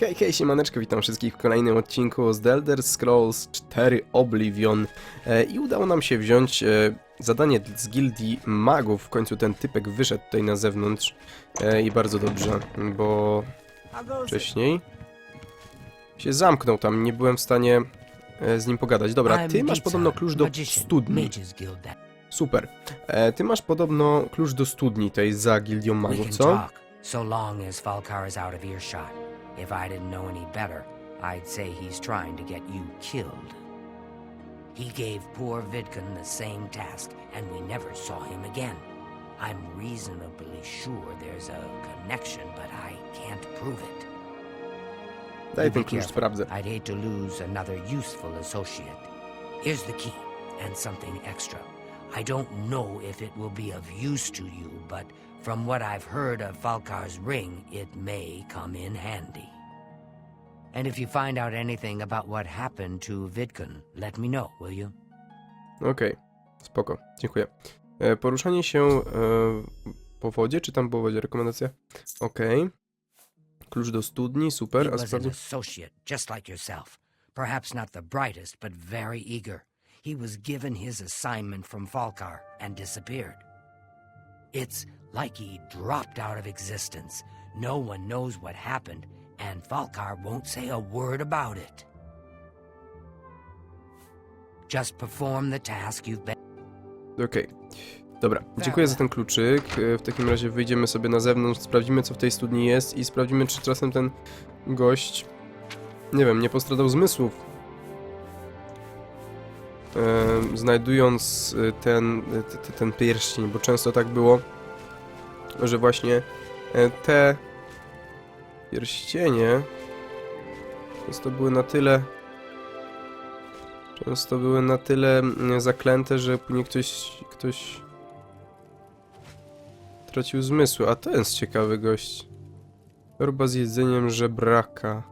Hej, hej, siemaneczko, witam wszystkich w kolejnym odcinku z The Elder Scrolls 4 Oblivion e, i udało nam się wziąć e, zadanie z gildii magów, w końcu ten typek wyszedł tutaj na zewnątrz e, i bardzo dobrze, bo wcześniej się zamknął tam, nie byłem w stanie e, z nim pogadać. Dobra, ty masz podobno klucz do studni, super. E, ty masz podobno klucz do studni tej za gildią magów, co? talk, so long as Falcar is out of earshot. If I didn't know any better, I'd say he's trying to get you killed. He gave poor Vidkin the same task, and we never saw him again. I'm reasonably sure there's a connection, but I can't prove it. Daj be klucz, careful. sprawdzę. I'd hate to lose another useful associate. Here's the key, and something extra. I don't know if it will be of use to you, but from what I've heard of Falkar's ring, it may come in handy. And if you find out anything about what happened to Vidkun, let me know, will you? Okej, spoko, dziękuję. E, poruszanie się e, po wodzie, czy tam po wodzie rekomendacja? Okej. Klucz do studni, super, a sprawdzę. associate, just like yourself. Perhaps not the brightest, but very eager. He was given his assignment from Falkar and disappeared. It's like he dropped out of existence. No one knows what happened, and Falkar won't say a word about it. Just perform the task you've been. Okej. Dobra, dziękuję za ten kluczyk. W takim razie wyjdziemy sobie na zewnątrz, sprawdzimy co w tej studni jest i sprawdzimy czy czasem ten gość, nie wiem, nie postradał zmysłów. Znajdując e, ten, t- ten pierścień, bo często tak było, że właśnie e, te pierścienie często były na tyle często były na tyle mm, zaklęte, że później ktoś, ktoś tracił zmysły. A ten jest ciekawy gość. Torba z jedzeniem żebraka.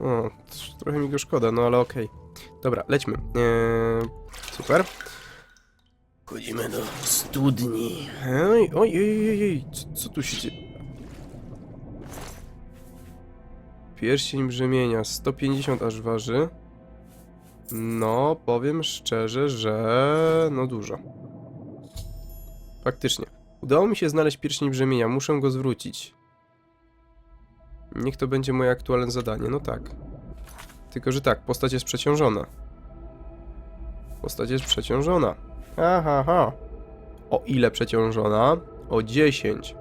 O, tr- trochę mi go szkoda, no ale okej. Dobra, lećmy. Eee, super. Chodzimy do studni. Oj, oj, oj, oj, oj. Co, co tu się dzieje? Pierścień brzemienia, 150 aż waży. No, powiem szczerze, że no dużo. Faktycznie. Udało mi się znaleźć pierścień brzemienia, muszę go zwrócić. Niech to będzie moje aktualne zadanie, no tak. Tylko, że tak, postać jest przeciążona. Postać jest przeciążona. Aha, ha. O ile przeciążona? O 10.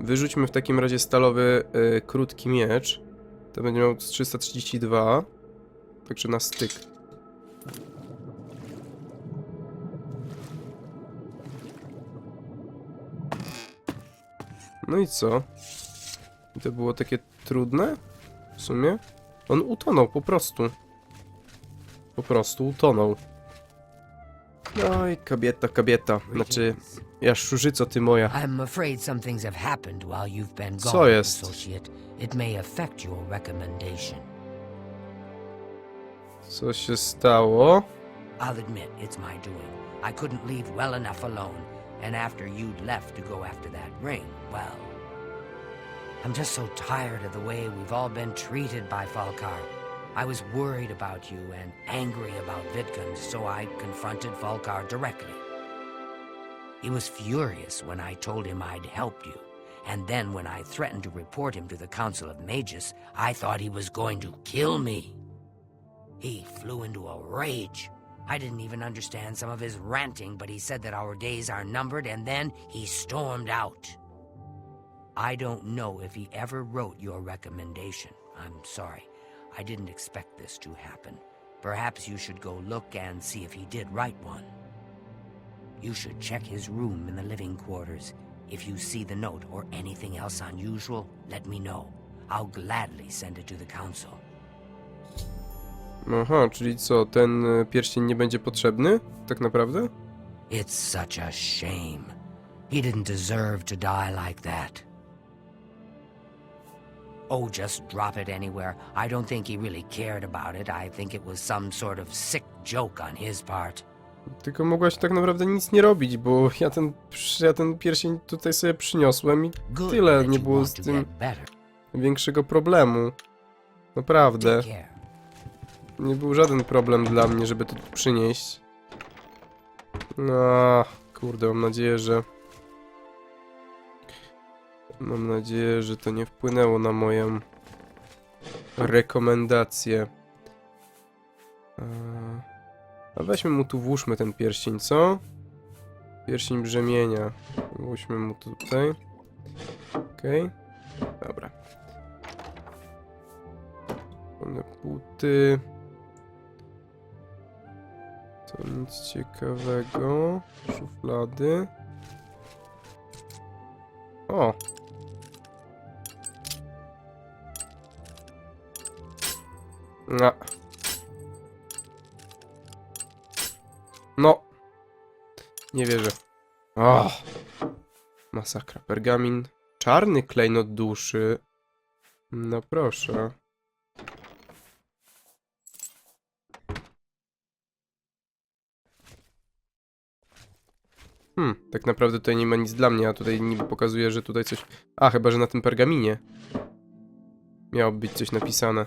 Wyrzućmy w takim razie stalowy y, krótki miecz. To będzie miał 332. Także na styk. No i co? I to było takie trudne? W sumie? On utonął po prostu. Po prostu utonął. No i kobieta, kobieta. Znaczy, ja szurzyco ty moja. I'm afraid some things have happened while you've been Co jest? associate. It may affect your recommendation. Co się stało? I'll admit it's my doing. I couldn't leave well enough alone, and after you'd left to go after that ring, well. I'm just so tired of the way we've all been treated by Falkar. I was worried about you and angry about Vidkun, so I confronted Falkar directly. He was furious when I told him I'd helped you, and then when I threatened to report him to the Council of Mages, I thought he was going to kill me. He flew into a rage. I didn't even understand some of his ranting, but he said that our days are numbered, and then he stormed out. I don't know if he ever wrote your recommendation. I'm sorry. I didn't expect this to happen. Perhaps you should go look and see if he did write one. You should check his room in the living quarters. If you see the note or anything else unusual, let me know. I'll gladly send it to the council. Aha, czyli co, ten pierścień nie będzie potrzebny? Tak naprawdę? It's such a shame. He didn't deserve to die like that. Oh, just drop it anywhere. I don't think he really cared about it. I think it was some sort of sick joke on his part. Tylko mogłaś tak naprawdę nic nie robić, bo ja ten, ja ten pierścień tutaj sobie przyniosłem i tyle, nie było z tym większego problemu. Naprawdę. Nie był żaden problem dla mnie, żeby to tu przynieść. No, kurde, mam nadzieję, że... Mam nadzieję, że to nie wpłynęło na moją rekomendację. Eee, A weźmy mu tu, włóżmy ten pierścień, co? Pierścień brzemienia. Włóżmy mu tutaj. Okej. Dobra. One buty. To nic ciekawego. Szuflady. O! No. No. Nie wierzę. O! Masakra. Pergamin. Czarny klejnot duszy. No proszę. Hmm, tak naprawdę tutaj nie ma nic dla mnie, a tutaj niby pokazuje, że tutaj coś... A, chyba, że na tym pergaminie miało być coś napisane.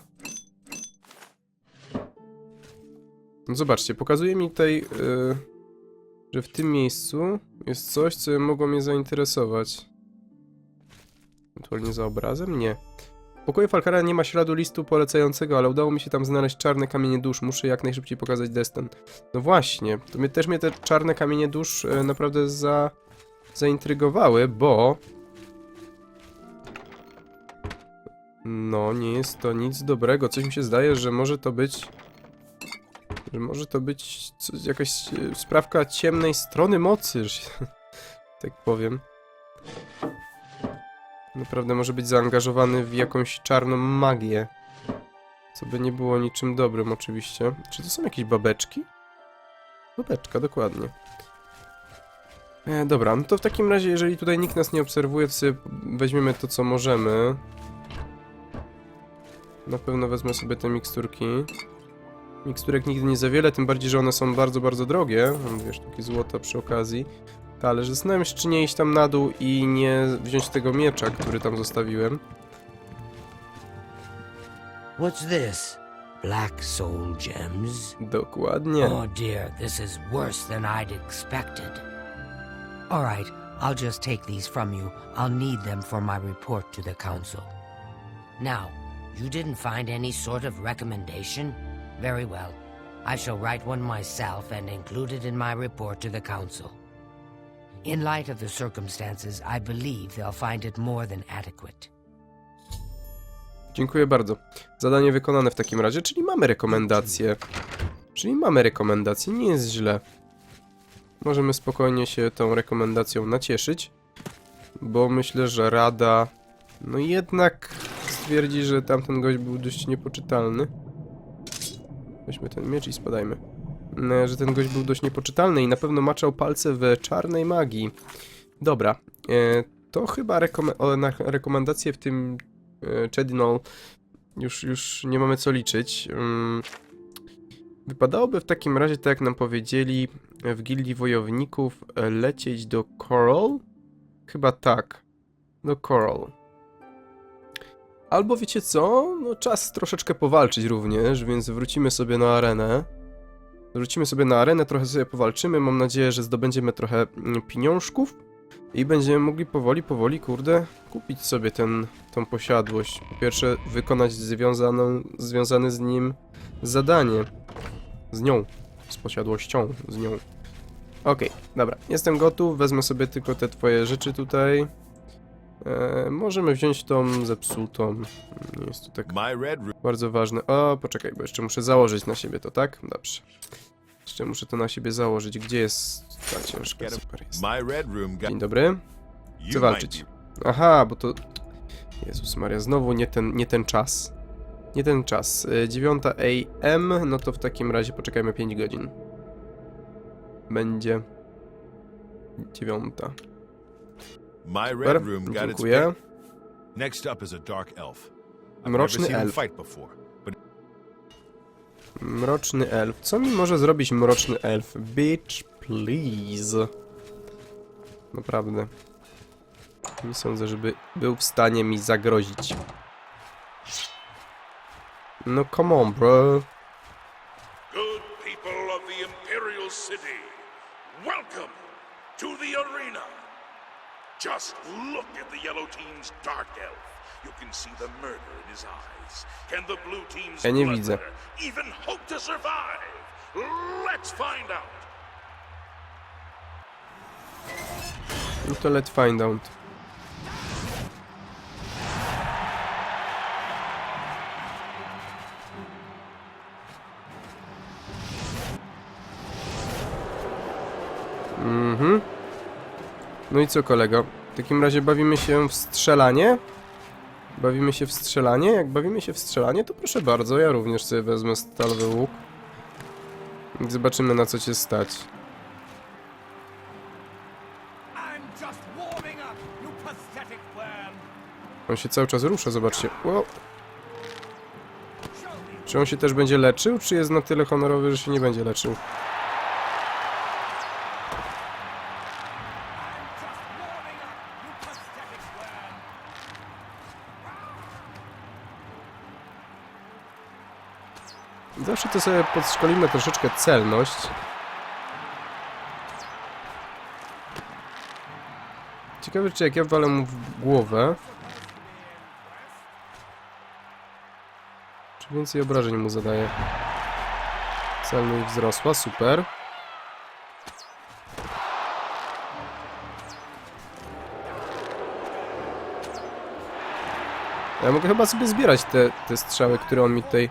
No zobaczcie, pokazuje mi tutaj, yy, że w tym miejscu jest coś, co mogło mnie zainteresować. Ewentualnie za obrazem? Nie. W pokoju Falkara nie ma śladu listu polecającego, ale udało mi się tam znaleźć czarne kamienie dusz. Muszę jak najszybciej pokazać Destin. No właśnie, to mnie, też mnie te czarne kamienie dusz e, naprawdę za, zaintrygowały, bo... No, nie jest to nic dobrego. Coś mi się zdaje, że może to być... Że może to być jakaś e, sprawka ciemnej strony mocy, że tak powiem. Naprawdę może być zaangażowany w jakąś czarną magię. Co by nie było niczym dobrym oczywiście. Czy to są jakieś babeczki? Babeczka, dokładnie. E, dobra, no to w takim razie, jeżeli tutaj nikt nas nie obserwuje, to sobie weźmiemy to, co możemy. Na pewno wezmę sobie te miksturki. Miksturek nigdy nie za wiele, tym bardziej, że one są bardzo, bardzo drogie. Mam dwie sztuki złota przy okazji. Ale że zastanawiam się, czy nie iść tam na dół i nie wziąć tego miecza, który tam zostawiłem. What's this? Black soul gems? Dokładnie. Oh dear, this is worse than I'd expected. All right, I'll just take these from you. I'll need them for my report to the council. Now, you didn't find any sort of recommendation? Very well. I shall write one myself and include it in my report to the council. In light of the circumstances, I believe they'll find it more than adequate. Dziękuję bardzo. Zadanie wykonane w takim razie, czyli mamy rekomendację. Czyli mamy rekomendację, nie jest źle. Możemy spokojnie się tą rekomendacją nacieszyć, bo myślę, że Rada no jednak stwierdzi, że tamten gość był dość niepoczytalny. Weźmy ten miecz i spadajmy. E, Że ten gość był dość niepoczytalny i na pewno maczał palce w czarnej magii. Dobra, e, to chyba na rekomendacje w tym e, Chedinol już, już nie mamy co liczyć. Ym, Wypadałoby w takim razie, tak jak nam powiedzieli, w Gildii Wojowników lecieć do Coral? Chyba tak. Do Coral. Albo wiecie co? No czas troszeczkę powalczyć również, więc wrócimy sobie na arenę. Wrócimy sobie na arenę, trochę sobie powalczymy. Mam nadzieję, że zdobędziemy trochę mm, pieniążków i będziemy mogli powoli, powoli, kurde, kupić sobie ten, tą posiadłość. Po pierwsze, wykonać związaną, związane z nim zadanie. Z nią. Z posiadłością. Z nią. Okej, dobra. Jestem gotów. Wezmę sobie tylko te twoje rzeczy tutaj. E, możemy wziąć tą zepsutą. Nie jest to tak bardzo ważne. O, poczekaj, bo jeszcze muszę założyć na siebie to, tak? Dobrze. Jeszcze muszę to na siebie założyć. Gdzie jest ta ciężka? Super jest. Dzień dobry. Chcę walczyć. Aha, bo to... Jezus Maria, znowu nie ten, nie ten czas. Nie ten czas. Y, 9 AM, no to w takim razie poczekajmy 5 godzin. Będzie... 9. My red room got its dziękuję. Next up is a dark elf. I've Mroczny never seen him elf. fight before, but Mroczny elf. Co mi może zrobić mroczny elf? Bitch, please. Naprawdę. Nie sądzę, żeby był w stanie mi zagrozić. No come on, bro. Just look at the yellow team's dark elf. You can see the murder in his eyes. Can the blue team's Ja nie widzę. even hope to survive? Let's find out. No to let's find out. Mhm. No i co kolego? W takim razie bawimy się w strzelanie? Bawimy się w strzelanie? Jak bawimy się w strzelanie, to proszę bardzo, ja również sobie wezmę stalowy łuk. I zobaczymy na co cię stać. On się cały czas rusza, zobaczcie. Wow. Czy on się też będzie leczył, czy jest na tyle honorowy, że się nie będzie leczył? I'm just warming up, you pathetic worm. Zawsze to sobie podszkolimy troszeczkę celność. Ciekawe, czy jak ja walę mu w głowę, czy więcej obrażeń mu zadaje. Celność wzrosła, super. Ja mogę chyba sobie zbierać te, te strzały, które on mi tutaj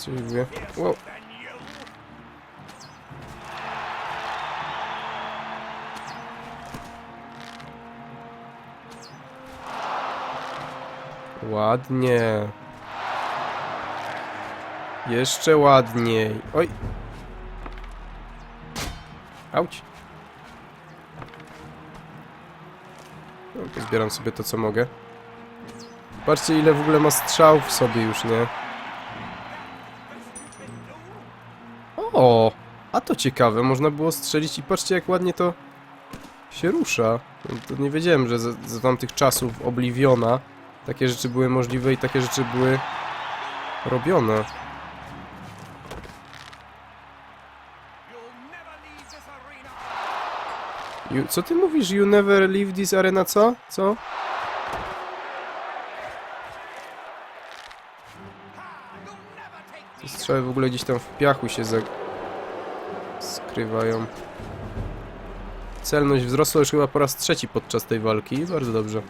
strzeliwuje. Wow. Ładnie. Jeszcze ładniej. Oj. Auć. No, pozbieram sobie to, co mogę. Patrzcie, ile w ogóle ma strzał w sobie już, nie? Ciekawe, można było strzelić i patrzcie jak ładnie to się rusza. To nie wiedziałem, że za, za tamtych czasów Obliviona takie rzeczy były możliwe i takie rzeczy były robione. You, co ty mówisz? You never leave this arena, co? Co? Te strzały w ogóle gdzieś tam w piachu się za... skrywają. Celność wzrosła już chyba po raz trzeci podczas tej walki. Bardzo dobrze.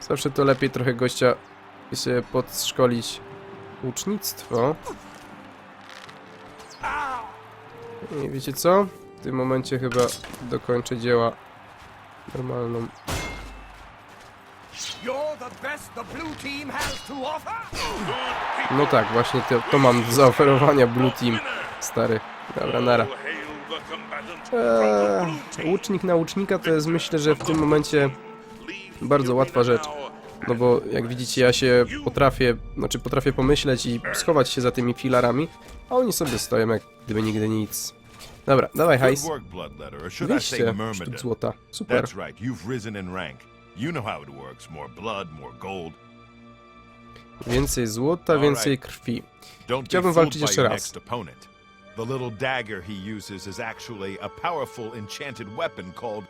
Zawsze to lepiej trochę gościa się podszkolić łucznictwo. I wiecie co? W tym momencie chyba dokończę dzieła normalną. No tak, właśnie to, to mam do zaoferowania Blue Team, stary. Dobra, nara. Eee, łucznik na łucznika to jest myślę, że w tym momencie bardzo łatwa rzecz. No bo jak widzicie, ja się potrafię, znaczy potrafię pomyśleć i schować się za tymi filarami, a oni sobie stoją jak gdyby nigdy nic. Dobra, dawaj Good hajs. work, Bloodletter, or should I say 200 Myrmidon? sztuk złota. Super. That's right, you've risen in rank. You know how it works. More blood, more gold. Więcej złota, więcej krwi. Don't be Chciałbym fooled walczyć by jeszcze your raz. next opponent. The little dagger he uses is actually a powerful enchanted weapon called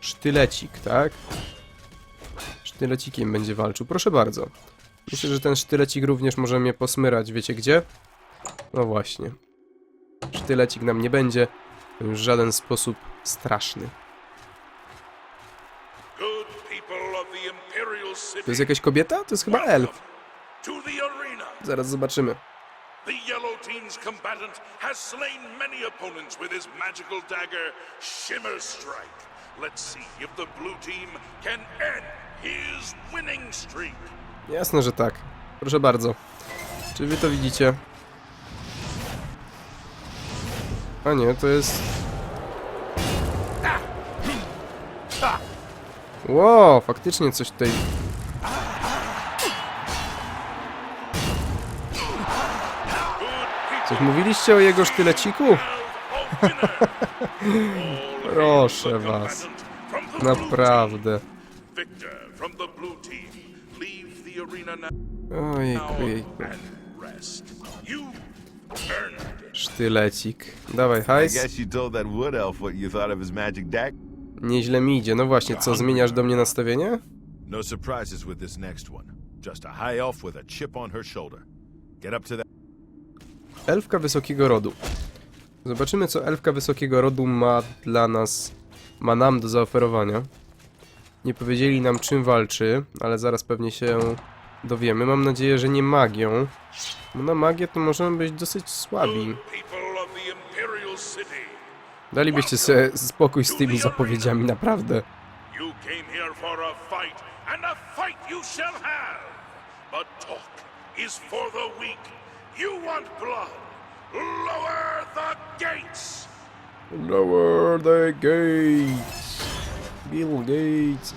Sztylecik, tak? Sztylecikiem będzie walczył. Proszę bardzo. Myślę, że ten sztylecik również może mnie posmyrać. Wiecie gdzie? No właśnie. Sztylecik nam nie będzie w żaden sposób straszny. To jest jakaś kobieta? To jest chyba elf. Zaraz zobaczymy. The yellow team's combatant has slain many opponents with his magical dagger, Shimmer Strike. Let's see if the blue team can end his winning streak. Jasne, że tak. Proszę bardzo. Czy wy to widzicie? A nie, to jest... Wow, faktycznie coś tutaj... Coś mówiliście o jego sztyleciku? Proszę was. Naprawdę. Ojejku, jejku. Sztylecik. Dawaj, I hajs. guess you told that wood elf what you thought of his magic deck. Nieźle mi idzie. No właśnie, co, zmieniasz do mnie nastawienie? No surprises with this next one. Just a high elf with a chip on her shoulder. Get up to that. Elfka wysokiego rodu. Zobaczymy, co elfka wysokiego rodu ma dla nas, ma nam do zaoferowania. Nie powiedzieli nam, czym walczy, ale zaraz pewnie się dowiemy. Mam nadzieję, że nie magią. Bo na magię to możemy być dosyć słabi. Dalibyście sobie spokój z tymi zapowiedziami, naprawdę. Lower the gates. Lower the gates. Bill Gates.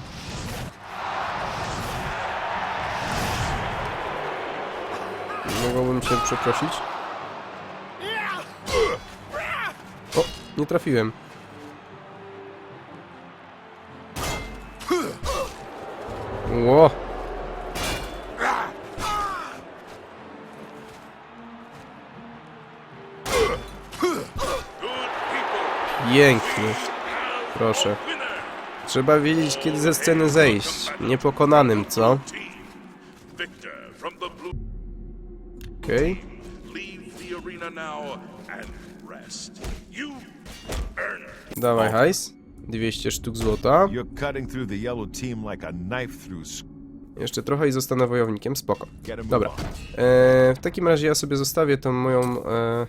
Mogłbym się przeprosić? O, nie trafiłem. Ło! Pięknie. Proszę. Trzeba wiedzieć, kiedy ze sceny zejść. Niepokonanym, co? Earned it. Dawaj hajs. 200 sztuk złota. Jeszcze trochę i zostanę wojownikiem, spoko. Dobra. E, w takim razie ja sobie zostawię tą moją e,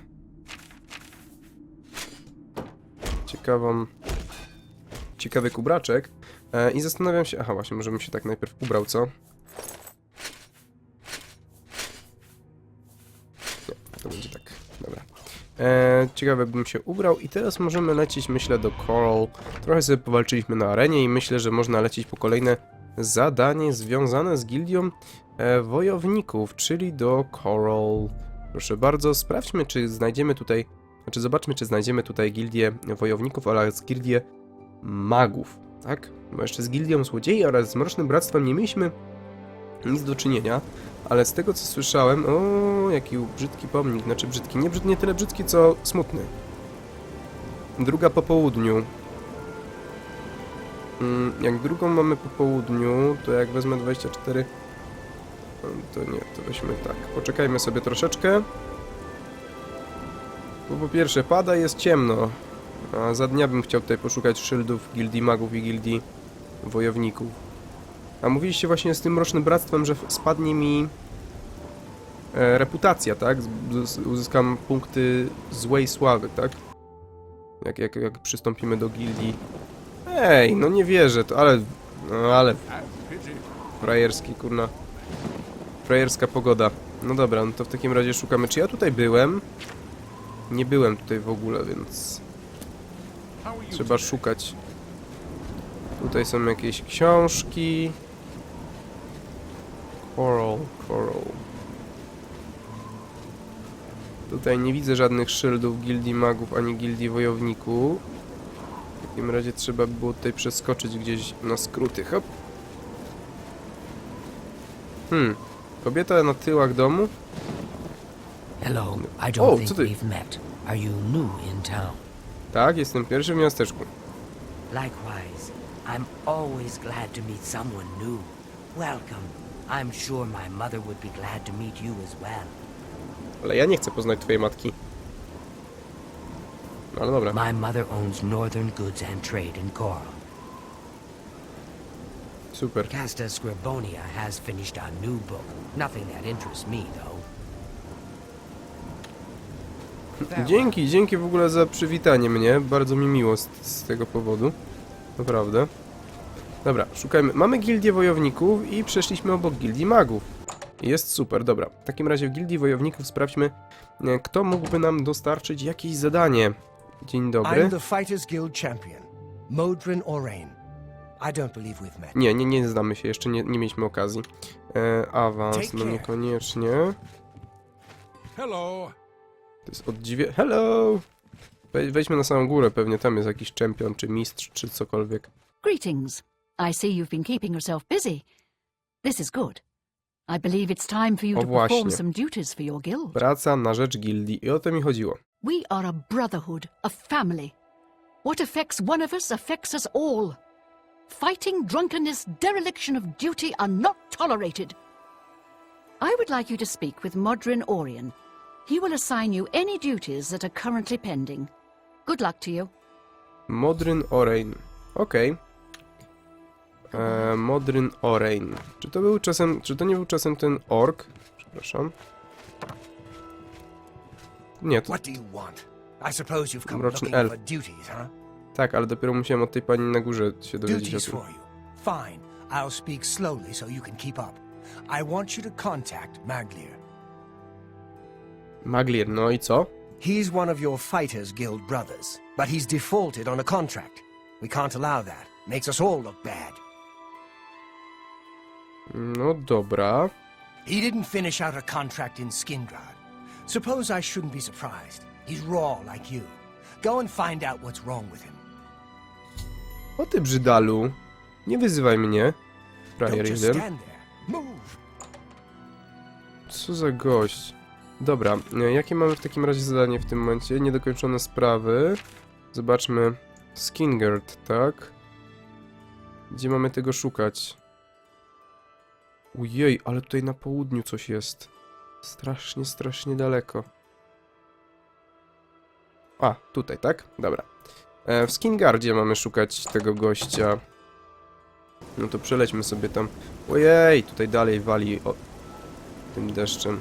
ciekawą ciekawy kubraczek e, i zastanawiam się, aha właśnie, może bym się tak najpierw ubrał, co? E, ciekawe bym się ubrał i teraz możemy lecieć, myślę, do Coral. Trochę sobie powalczyliśmy na arenie i myślę, że można lecieć po kolejne zadanie związane z gildią e, wojowników, czyli do Coral. Proszę bardzo, sprawdźmy, czy znajdziemy tutaj, znaczy zobaczmy, czy znajdziemy tutaj gildię wojowników oraz gildię magów, tak? Bo jeszcze z gildią złodziei oraz z Mrocznym Bractwem nie mieliśmy nic do czynienia, ale z tego co słyszałem, o, jaki brzydki pomnik, znaczy brzydki, nie, brzyd, nie tyle brzydki, co smutny. Druga po południu. Mm, Jak drugą mamy po południu, to jak wezmę 24, mm, to nie, to weźmy tak. Poczekajmy sobie troszeczkę. Bo po pierwsze pada, jest ciemno. A za dnia bym chciał tutaj poszukać szyldów gildii magów i gildii wojowników. A mówiliście właśnie z tym Mrocznym Bractwem, że spadnie mi e, reputacja, tak? Uzyskam punkty złej sławy, tak? Jak, jak, jak przystąpimy do gildii. Ej, no nie wierzę, to ale... No ale... Frajerski, kurna. Frajerska pogoda. No dobra, no to w takim razie szukamy. Czy ja tutaj byłem? Nie byłem tutaj w ogóle, więc... Trzeba szukać. Tutaj są jakieś książki. Coral, coral. Tutaj nie widzę żadnych szyldów gildii magów ani gildii wojowników. W takim razie trzeba by było tutaj przeskoczyć gdzieś na skróty. Hop. Hmm. Kobieta na tyłach domu? Hello, I don't Oh, think co ty? we've met. Are you new in town? Tak, jestem pierwszy w miasteczku. Likewise, I'm always glad to meet someone new. Welcome. I'm sure my mother would be glad to meet you as well. Ale ja nie chcę poznać twojej matki. No ale dobra. My mother owns Northern Goods and Trade in Coral. Super. Casta Scribonia has finished a new book. Nothing that interests me, though. Dzięki, dzięki w ogóle za przywitanie mnie. Bardzo mi miło z, z tego powodu. Naprawdę. Dobra, szukajmy. Mamy gildię wojowników i przeszliśmy obok gildii magów. Jest super, dobra. W takim razie w gildii wojowników sprawdźmy, e, kto mógłby nam dostarczyć jakieś zadanie. Dzień dobry. I'm the Fighters Guild champion, Modrin Orain. I don't believe we've met. Nie, nie, nie znamy się, jeszcze nie, nie mieliśmy okazji. E, awans, no niekoniecznie. Hello. jest oddziwie... Hello! Wej- Wejdźmy na samą górę, pewnie tam jest jakiś czempion, czy mistrz, czy cokolwiek. Greetings. I see you've been keeping yourself busy. This is good. I believe it's time for you O to perform some duties for your guild. Praca na rzecz gildii i o to mi chodziło. We are a brotherhood, a family. What affects one of us affects us all. Fighting, drunkenness, dereliction of duty are not tolerated. I would like you to speak with Modrin Orion. He will assign you any duties that are currently pending. Good luck to you. Modrin Orion. Okej. E, Modryn Orein. Czy to był czasem, czy to nie był czasem ten ork? Przepraszam. Nie, to What do you want? I suppose you've come Mroczny looking elf. for duties, huh? tak, ale dopiero musiałem od tej pani na górze się dowiedzieć o Duties tym. for you. Fine. I'll speak slowly so you can keep up. I want you to contact Maglier. Maglier, no i co? He's one of your Fighters Guild brothers, but he's defaulted on a contract. We can't allow that. Makes us all look bad. No dobra. He didn't finish out a contract in Skingrad. Suppose I shouldn't be surprised. He's raw like you. Go and find out what's wrong with him. O ty brzydalu. Nie wyzywaj mnie. Frajer Don't just jeden. stand there. Move. Co za gość. Dobra, e, jakie mamy w takim razie zadanie w tym momencie? Niedokończone sprawy. Zobaczmy. Skingard, tak? Gdzie mamy tego szukać? Ujej, ale tutaj na południu coś jest. Strasznie, strasznie daleko. A, tutaj, tak? Dobra. E, w Skingardzie mamy szukać tego gościa. No to przelećmy sobie tam. Ojej, tutaj dalej wali o, tym deszczem.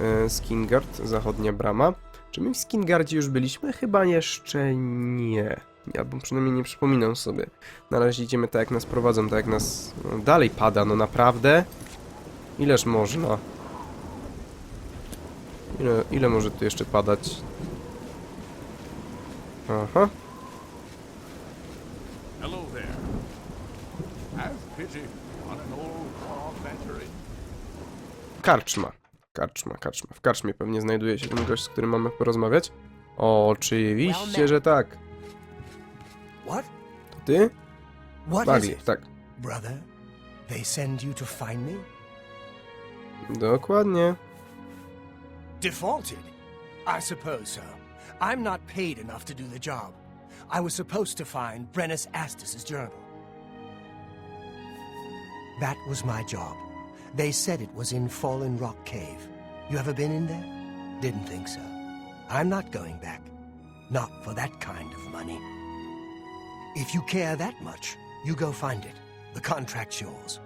E, Skingard, zachodnia brama. Czy my w Skingardzie już byliśmy? Chyba jeszcze nie. Albo przynajmniej nie przypominam sobie. Na razie idziemy tak jak nas prowadzą, tak jak nas... No, dalej pada, no naprawdę? Ileż można? Ile, ile może tu jeszcze padać? Aha. Hello there. Have pity on an old war veteran. Karczma. Karczma, karczma. W karczmie pewnie znajduje się ten gość, z którym mamy porozmawiać. Oczywiście, że tak. What? Ty? What is Magli, it? tak. Brother? They send you to find me? Dokładnie. Defaulted? I suppose so. I'm not paid enough to do the job. I was supposed to find Brennus Astus's journal. That was my job. They said it was in Fallen Rock Cave. You ever been in there? Didn't think so. I'm not going back. Not for that kind of money. If you care that much, you go find it. The contract's yours.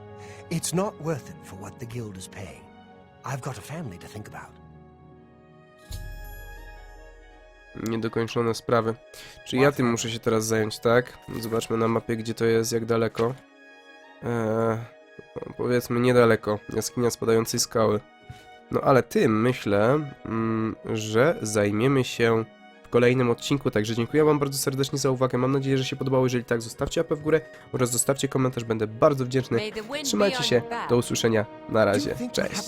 It's not worth it for what the guild is paying. I've got a family to think about. Niedokończone sprawy. Czy ja tym muszę się teraz zająć, tak? Zobaczmy na mapie, gdzie to jest, jak daleko. Eee, no, powiedzmy niedaleko. Jaskinia spadającej skały. No ale tym myślę, mm, że zajmiemy się w kolejnym odcinku. Także dziękuję Wam bardzo serdecznie za uwagę. Mam nadzieję, że się podobało. Jeżeli tak, zostawcie łapę w górę oraz zostawcie komentarz. Będę bardzo wdzięczny. Trzymajcie się. Do usłyszenia. Na razie. Cześć.